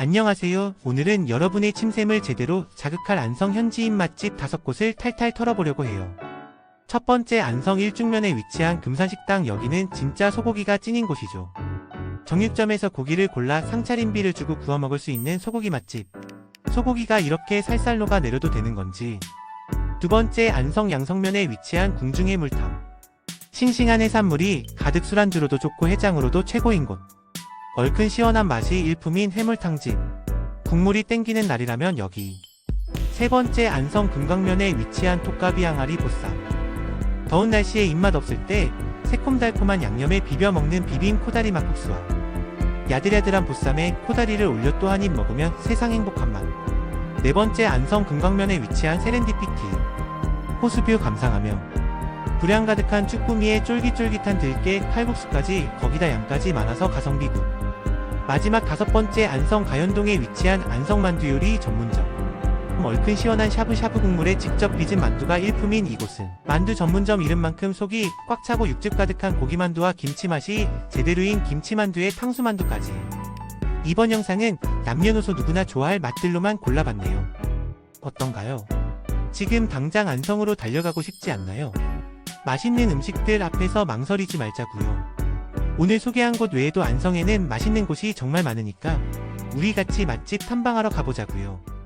안녕하세요. 오늘은 여러분의 침샘을 제대로 자극할 안성 현지인 맛집 다섯 곳을 탈탈 털어보려고 해요. 첫 번째 안성 일중면에 위치한 금산식당 여기는 진짜 소고기가 찐인 곳이죠. 정육점에서 고기를 골라 상차림비를 주고 구워 먹을 수 있는 소고기 맛집. 소고기가 이렇게 살살 녹아 내려도 되는 건지. 두 번째 안성 양성면에 위치한 궁중의 물탕. 싱싱한 해산물이 가득 술안주로도 좋고 해장으로도 최고인 곳. 얼큰 시원한 맛이 일품인 해물탕집. 국물이 땡기는 날이라면 여기. 세 번째 안성 금강면에 위치한 톡가비 항아리 보쌈. 더운 날씨에 입맛 없을 때 새콤달콤한 양념에 비벼 먹는 비빔 코다리 막국수와 야들야들한 보쌈에 코다리를 올려 또 한 입 먹으면 세상 행복한 맛. 네 번째 안성 금강면에 위치한 세렌디피티. 호수뷰 감상하며 불향 가득한 쭈꾸미에 쫄깃쫄깃한 들깨, 칼국수까지 거기다 양까지 많아서 가성비 굿. 마지막 다섯 번째 안성 가현동에 위치한 안성 만두 요리 전문점. 얼큰 시원한 샤브샤브 국물에 직접 빚은 만두가 일품인 이곳은 만두 전문점 이름만큼 속이 꽉 차고 육즙 가득한 고기만두와 김치 맛이 제대로인 김치만두에 탕수만두까지. 이번 영상은 남녀노소 누구나 좋아할 맛들로만 골라봤네요. 어떤가요? 지금 당장 안성으로 달려가고 싶지 않나요? 맛있는 음식들 앞에서 망설이지 말자고요. 오늘 소개한 곳 외에도 안성에는 맛있는 곳이 정말 많으니까 우리 같이 맛집 탐방하러 가보자고요.